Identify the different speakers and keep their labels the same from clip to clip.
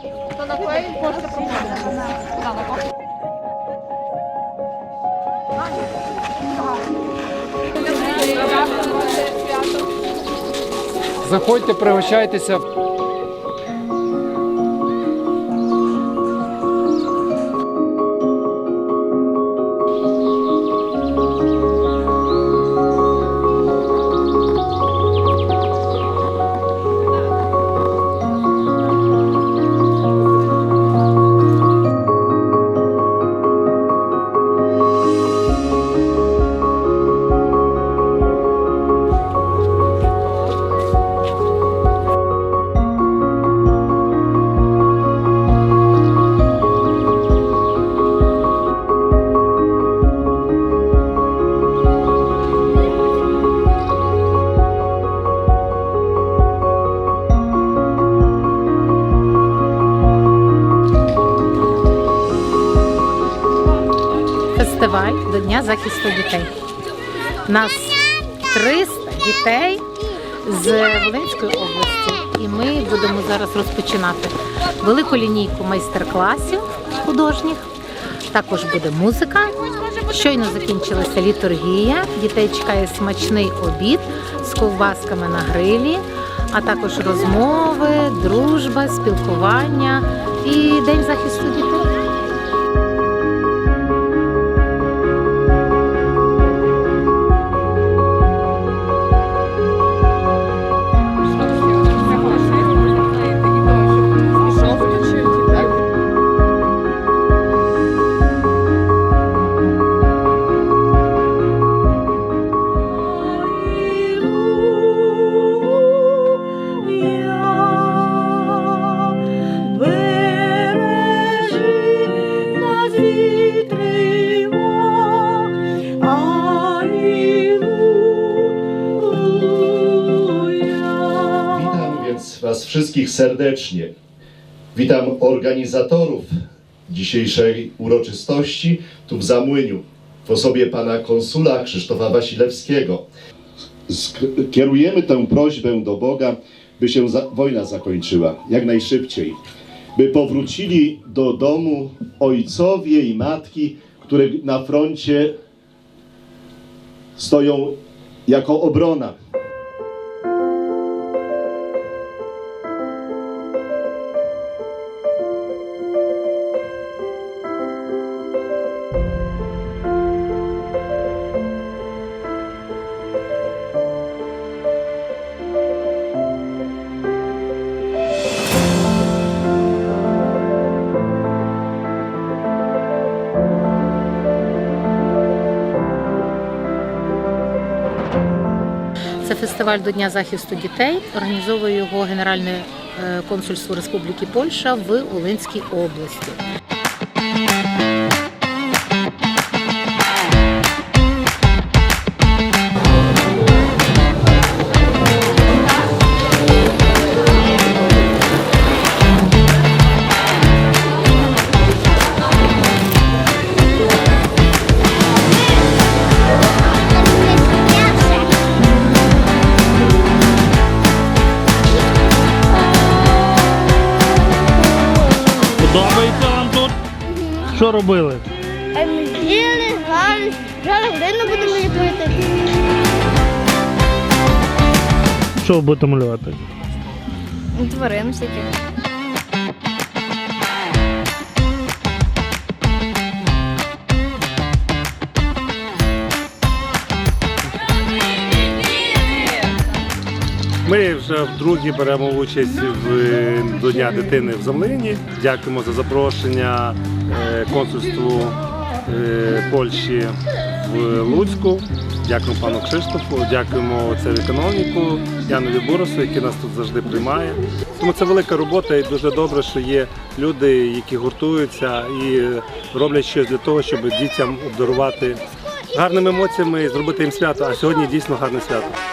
Speaker 1: То на. Да, на кожен.
Speaker 2: Заходьте, пригощайтеся.
Speaker 3: Захисту дітей. У Нас 300 дітей з Волинської області, і ми будемо зараз розпочинати велику лінійку майстер-класів художніх. Також буде музика. Щойно закінчилася літургія. Дітей чекає смачний обід з ковбасками на грилі, а також розмови, дружба, спілкування і День захисту дітей.
Speaker 4: Wszystkich serdecznie. Witam organizatorów dzisiejszej uroczystości tu w Zamłyniu w osobie pana konsula Krzysztofa Wasilewskiego. Sk- Kierujemy tę prośbę do Boga, by się za- wojna zakończyła jak najszybciej, by powrócili do domu ojcowie i matki, które na froncie stoją jako obrona.
Speaker 3: Фестиваль до Дня захисту дітей. Організовує його Генеральне е, консульство Республіки Польща в Волинській області.
Speaker 5: Що робили?
Speaker 6: Їли, грали, грали годину будемо ліпити.
Speaker 5: Що ви будете малювати?
Speaker 6: Тварин всякі.
Speaker 7: Ми вже вдруге беремо участь в до Дня дитини в Замлині. Дякуємо за запрошення е, консульству е, Польщі в Луцьку. Дякуємо пану Кшиштофу, дякуємо отцеві економіку Янові Буросу, який нас тут завжди приймає. Тому це велика робота і дуже добре, що є люди, які гуртуються і роблять щось для того, щоб дітям обдарувати гарними емоціями і зробити їм свято. А сьогодні дійсно гарне свято.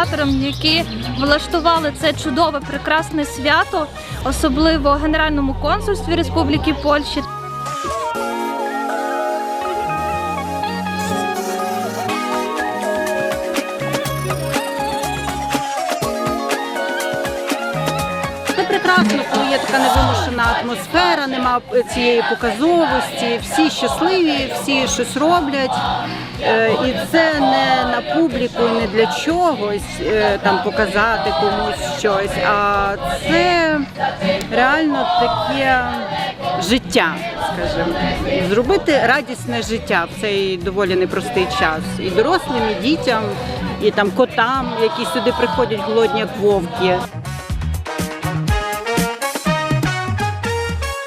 Speaker 8: Організаторам, які влаштували це чудове прекрасне свято, особливо Генеральному консульстві Республіки Польщі.
Speaker 1: Є така невимушена атмосфера, нема цієї показовості, всі щасливі, всі щось роблять. Е, І це не на публіку, не для чогось е, там показати комусь щось, а це реально таке життя, скажімо, зробити радісне життя в цей доволі непростий час. І дорослим, і дітям, і там котам, які сюди приходять голодні, як вовки.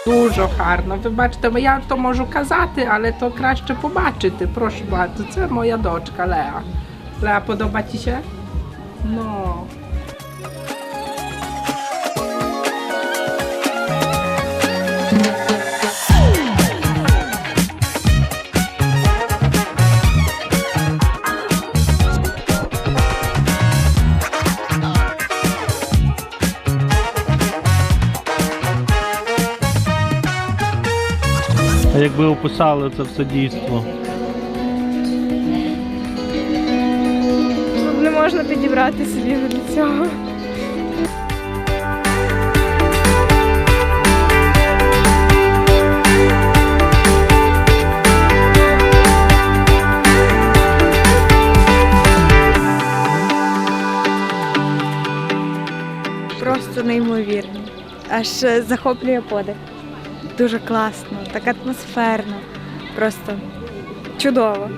Speaker 9: Дуже гарно. Ви бачите, я то можу казати, але то краще побачити. Прошу bardzo. Це моя дочка Леа. Леа, podoba ci się? No.
Speaker 5: Якби описали це все дійство?
Speaker 8: Не можна підібрати собі до цього.
Speaker 10: Просто неймовірно. Аж е, захоплює подих. Дуже класно, так атмосферно. Просто чудово.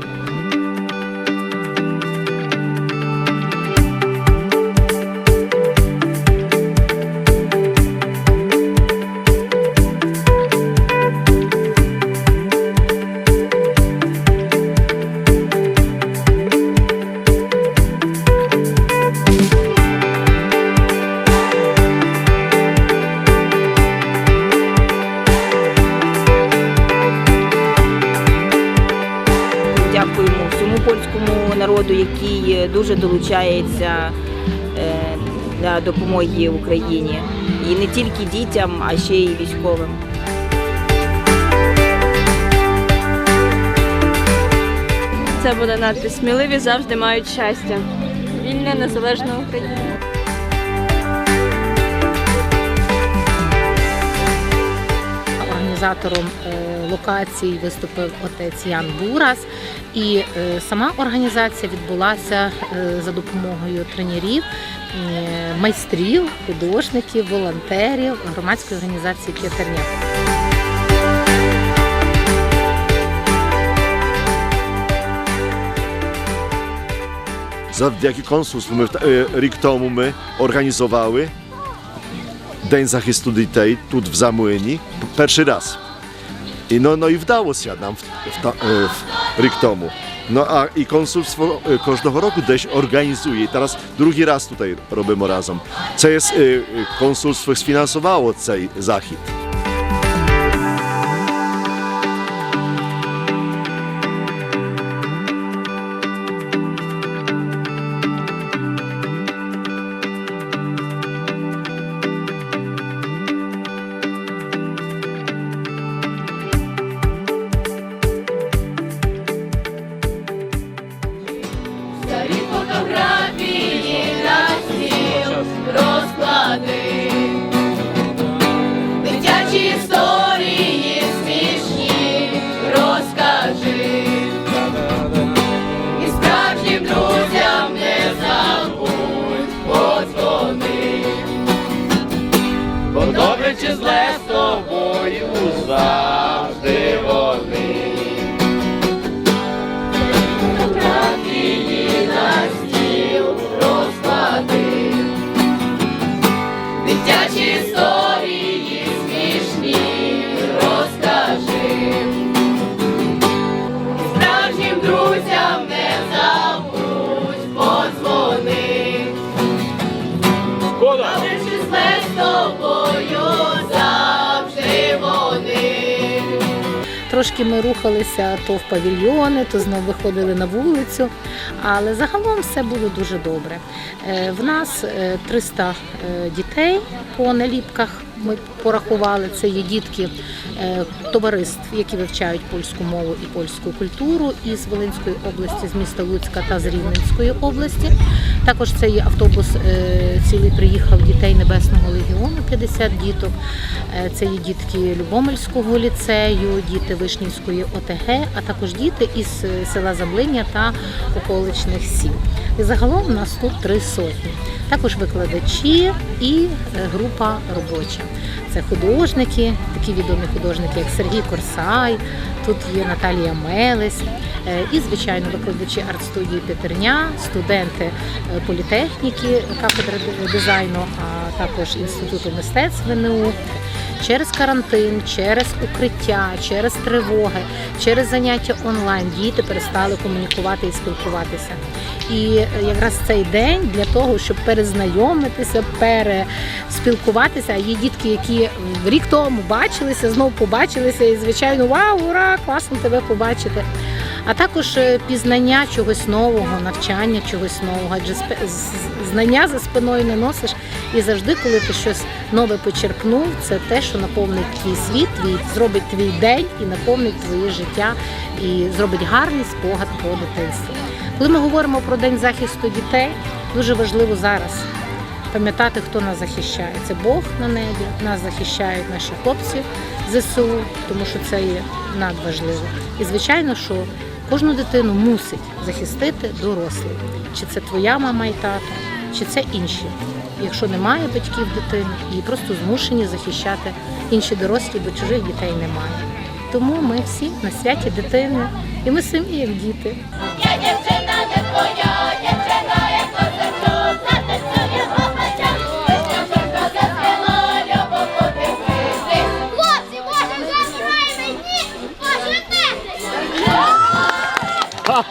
Speaker 1: Польському народу, який дуже долучається е, для допомоги Україні. І не тільки дітям, а ще й військовим.
Speaker 8: Це буде надпис «Сміливі завжди мають щастя. Вільна незалежна Україна.
Speaker 3: Організатором локації виступив отець Ян Бурас, і е, сама організація відбулася е, за допомогою тренерів, е, майстрів, художників, волонтерів громадської організації П'ятерня.
Speaker 4: Завдяки w- e, rok temu my organizowały Dzień Zachętu Dzieci tu w Zamłyni pierwszy raz. I no, no i wdało się nam w, w, ta, e, w. No a i konsulstwo e, każdego roku też organizuje. I teraz drugi raz tutaj robimy razem. Co jest, e, konsulstwo sfinansowało ten zachód.
Speaker 11: Тобою завжди вони. Фотографії на стіл розклади. Дитячі історії смішні розкажи. Справжнім друзям не забудь подзвони. Чи з тобою
Speaker 3: трошки ми рухалися то в павільйони, то знову виходили на вулицю. Але загалом все було дуже добре. Е, В нас е, 300 е, дітей по наліпках. Ми порахували це є дітки е, товариств, які вивчають польську мову і польську культуру із Волинської області, з міста Луцька та з Рівненської області. Також це є автобус е, цілий приїхав дітей Небесного легіону, 50 діток. Е, Це є дітки Любомельського ліцею, діти Вишнівської ОТГ, а також діти із села Замлиння та околичних сіл. І загалом у нас тут три сотні. Також викладачі і е, група робоча. Це художники, такі відомі художники, як Сергій Корсай, тут є Наталія Мелесь, е, і, звичайно, викладачі арт-студії Петерня, студенти е, політехніки, кафедри дизайну, а також Інституту мистецтв ВНУ. Через карантин, через укриття, через тривоги, через заняття онлайн діти перестали комунікувати і спілкуватися. І якраз цей день для того, щоб перезнайомитися, переспілкуватися. А Є дітки, які рік тому бачилися, знов побачилися, і звичайно, вау, ура! Класно тебе побачити. А також е, пізнання чогось нового, навчання чогось нового. Адже знання за спиною не носиш. І завжди, коли ти щось нове почерпнув, це те, що наповнить твій світ, твій зробить твій день і наповнить твоє життя, і зробить гарний спогад про дитинство. Коли ми говоримо про день захисту дітей, дуже важливо зараз пам'ятати, хто нас захищає. Це Бог на небі, нас захищають наші хлопці ЗСУ, тому що це є надважливо. І звичайно, що кожну дитину мусить захистити дорослий. Чи це твоя мама і тато, чи це інші. Якщо немає батьків дитини, її просто змушені захищати інші дорослі, бо чужих дітей немає. Тому ми всі на святі дитини, і ми самі як діти.
Speaker 11: Ha!